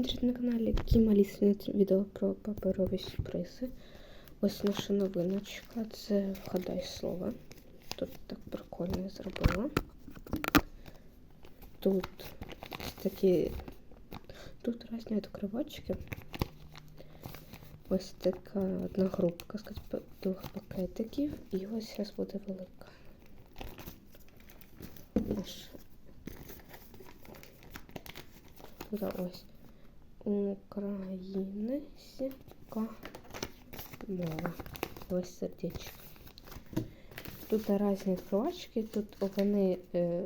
Смотрите на каналі Кіма Лісниць відео про паперові сюрпризи. Ось наша новиночка. Це вгадай слово. Тут так прикольно зробила. Тут такі. Тут різні відкривачки. Ось така одна групка з двох пакетиків. І ось зараз буде велика. Ось. Тут Українська мова. Ось сердечко. Тут різні відкривачки, тут вони е,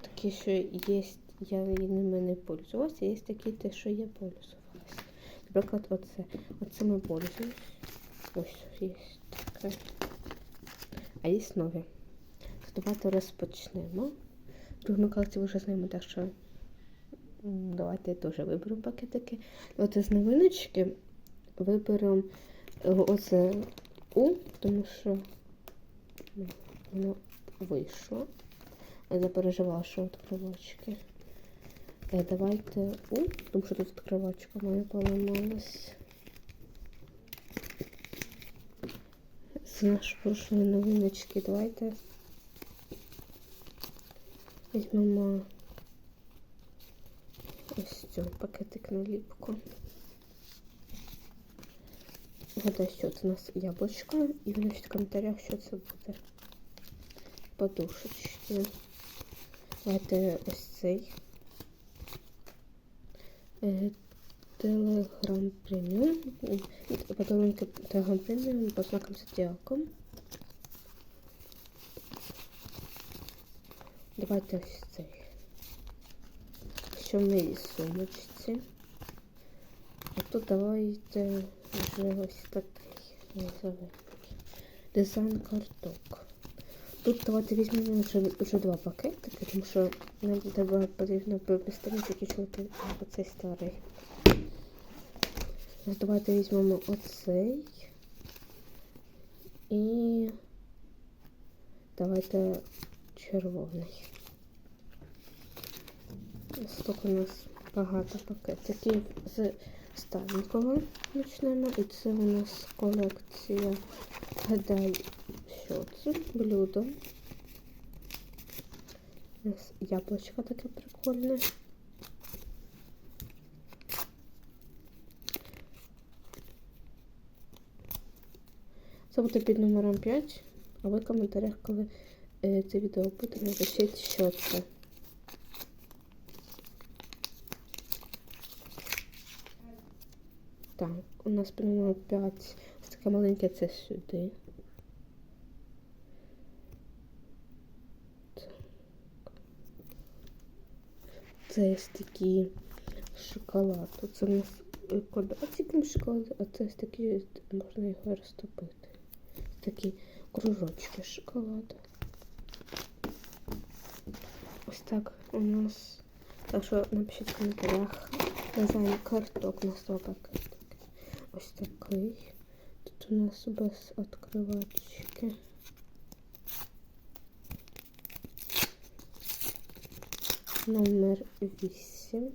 такі, що є, я ними не пользувалася, є такі, те, що я пользувалася. Наприклад, оце. Оце ми пользуємось. Ось є таке. А є нові. Давайте розпочнемо. Другу колекцію вже знаємо, так що Давайте теж виберемо пакетики. От з новиночки виберемо оце У, тому що воно вийшло. Я запереживала, що відкривачки. Е, Давайте У, тому що тут відкривачка моя поламалась. З нашої прошлої новиночки давайте візьмемо ось цю пакетик на ліпку. Гадаю, що це у нас яблучко. І напишіть в коментарях, що це буде. Подушечки. Давайте ось цей. Телеграм преміум. Подарунки Телеграм преміум по знакам зодіаком. Давайте ось цей в сумочці. А тут давайте вже ось такий. Дизайн карток. Тут давайте візьмемо вже, вже два пакетики, тому що нам треба потрібно быстрее закінчувати оцей старий. Давайте візьмемо оцей. І давайте червоний. Столько у нас багато пакетиків з старенького почнемо. І це у нас колекція Гадай, що це блюдо. У нас яблучко таке прикольне. Це буде під номером 5. А ви в коментарях, коли е, це відео буде, напишіть, що це. Так, у нас прямо 5. Ось таке маленьке це сюди. Це ось такий шоколад. Це у нас квадратиком шоколад, а це ось такий, можна його розтопити. Такі кружочки шоколаду. Ось так у нас. Так що напишіть в коментарях дизайн карток на 100 пакетик. Ось такий. Тут у нас без відкривачки. Номер 8.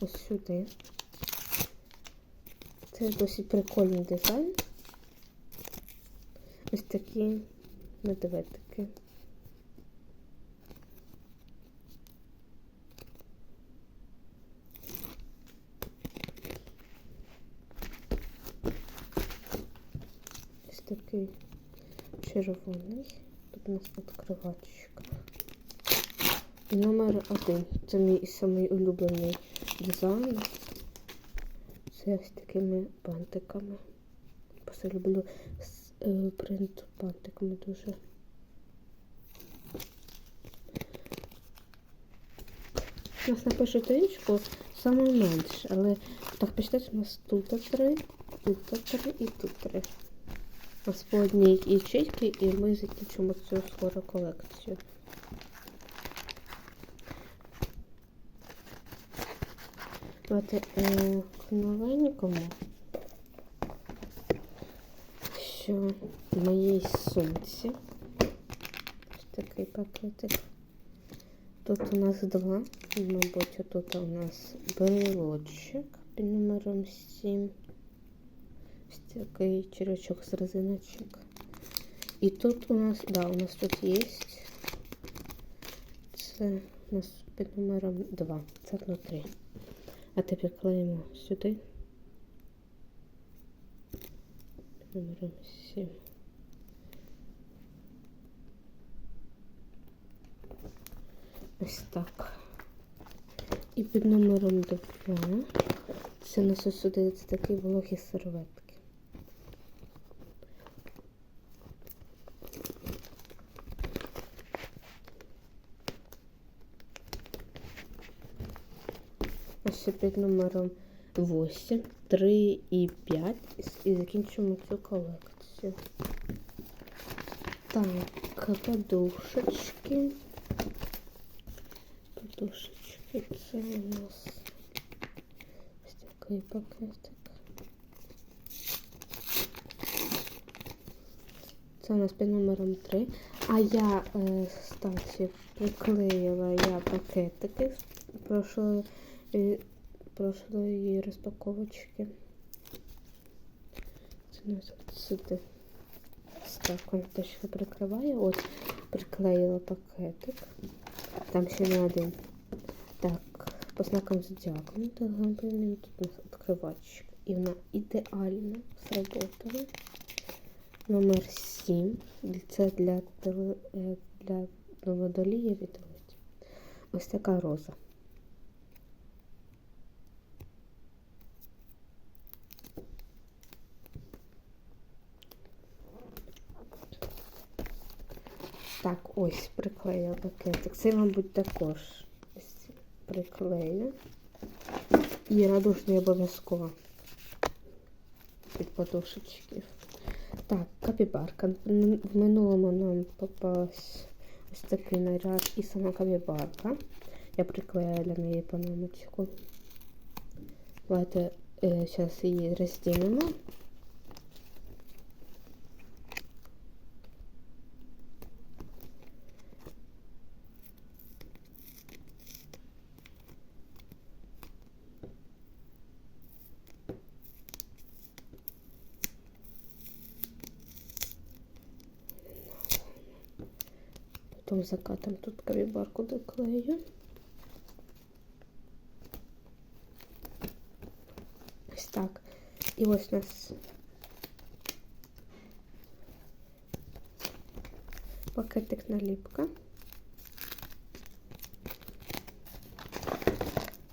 Ось сюди. Це досить прикольний дизайн. Ось такі медведики. Такий червоний. Тут у нас відкривачка. І номер один. Це мій самий улюблений дизайн. Це ось такими бантиками. Просто люблю е, принт бантиками дуже. У нас на першу сторіночку саме менше, але так почитати у нас тут три, тут три і тут три. Нас по і ми закінчимо цю скоро колекцію. Давайте е, новенькому, що в моїй сумці. Ось такий пакетик. Тут у нас два. мабуть, отут у нас брелочок під номером 7. Ось такий червячок з резиночок. І тут у нас, да, у нас тут є. Це у нас під номером 2. Це внутрі. А тепер клеїмо сюди. Під номером 7. Ось так. І під номером 2. Це у нас ось сюди такі вологі серветки. А ще під номером 8, 3 і 5. І закінчимо цю колекцію. Так, подушечки. Подушечки. Це у нас ось такий пакетик. Це у нас під номером 3. А я, е, кстати, приклеїла я пакетики прошлої, прошлої розпаковочки. Це у нас сюди. Він точно прикриває. Ось приклеїла пакетик. Там ще не один. Так, по знакам зодіаку. Тут у нас відкривачик. І вона ідеально сработала. Номер 7. Це для, е, для водолія від Ось така роза. Так, ось приклеїла пакетик. Це, мабуть, також ось приклею. І радужний обов'язково під подушечки. Так, капібарка. В минулому нам попалась ось такий наряд і сама капібарка. Я приклею для неї панамочку. Давайте е, зараз її розділимо. Потім закатом тут кавібарку доклею. Ось так. І ось у нас пакетик наліпка.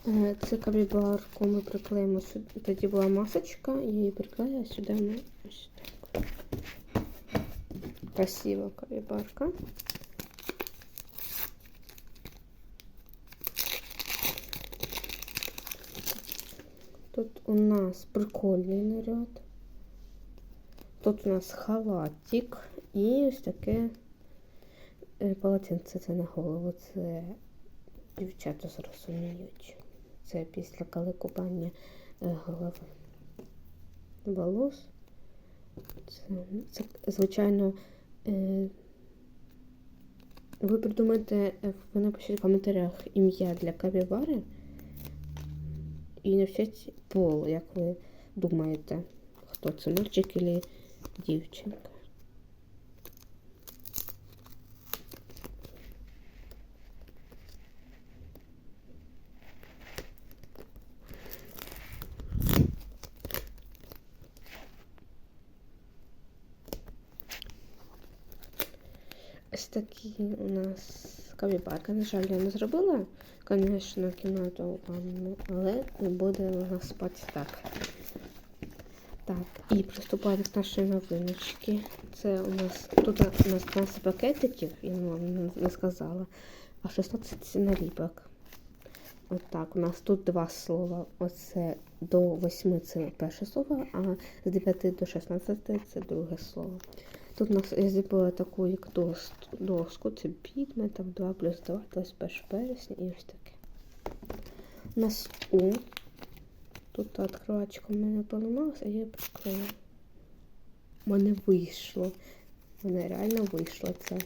Е, Це кавібарку ми приклеїмо сюди. Тоді була масочка, я її приклею, а сюди ми ось так. Красива кавібарка. Тут у нас прикольний наряд. Тут у нас халатик і ось таке е, полотенце це на голову. Це дівчата зрозуміють. Це після коли купання е, голови волос. Це, це звичайно, е, ви придумаєте, ви напишіть в коментарях ім'я для кавівари і напишіть пол, як ви думаєте, хто це, мальчик чи дівчинка. Ось такі у нас кавібарка. На жаль, я не зробила, звісно, кімнату ванну, але буде у нас спати так. Так, і приступаємо до нашої новиночки. Це у нас тут у нас 12 пакетиків, я вам не- не сказала, а 16 наліпок. От так, у нас тут два слова. Оце до 8 це перше слово, а з 9 до 16 це друге слово. Тут у нас я зробила таку як доску, це підмет, там 2 плюс 2, 21 вересня і ось таке. У нас У. Тут відкривачка в мене поламалася, а я приклею. У мене вийшло. У мене реально вийшло це.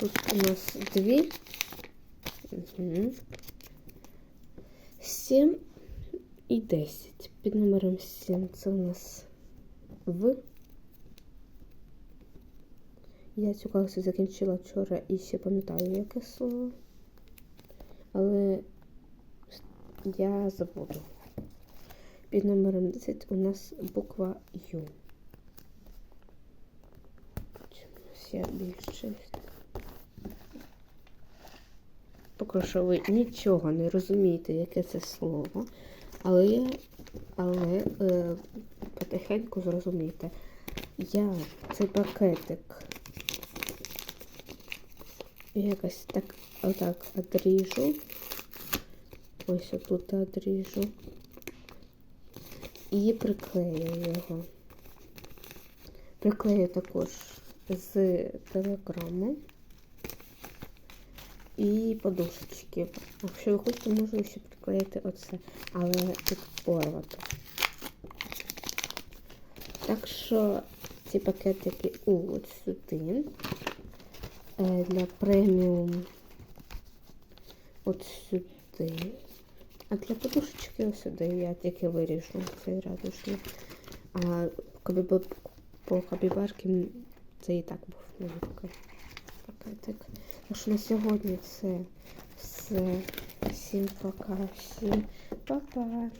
Тут у нас дві. Угу. 7 і 10. Під номером 7 це у нас В. Я цю колекцію закінчила вчора і ще пам'ятаю, яке слово. Але я забуду. Під номером 10 у нас буква Ю. Чомусь я більше. Поки що ви нічого не розумієте, яке це слово, але, але е, потихеньку зрозумієте. Я цей пакетик якось так отак одріжу. Ось отут одріжу. І приклею його. Приклею також з телеграму і подушечки. Якщо ви хочете, можу ще приклеїти оце, але тут порвато. Так що ці пакетики у от сюди. Е, Для преміум от сюди. А для подушечки ось сюди я тільки виріжу цей радужний. А по кабібарки це і так був невеликий пакетик. Так що на сьогодні це все. Всім пока, всім па-па.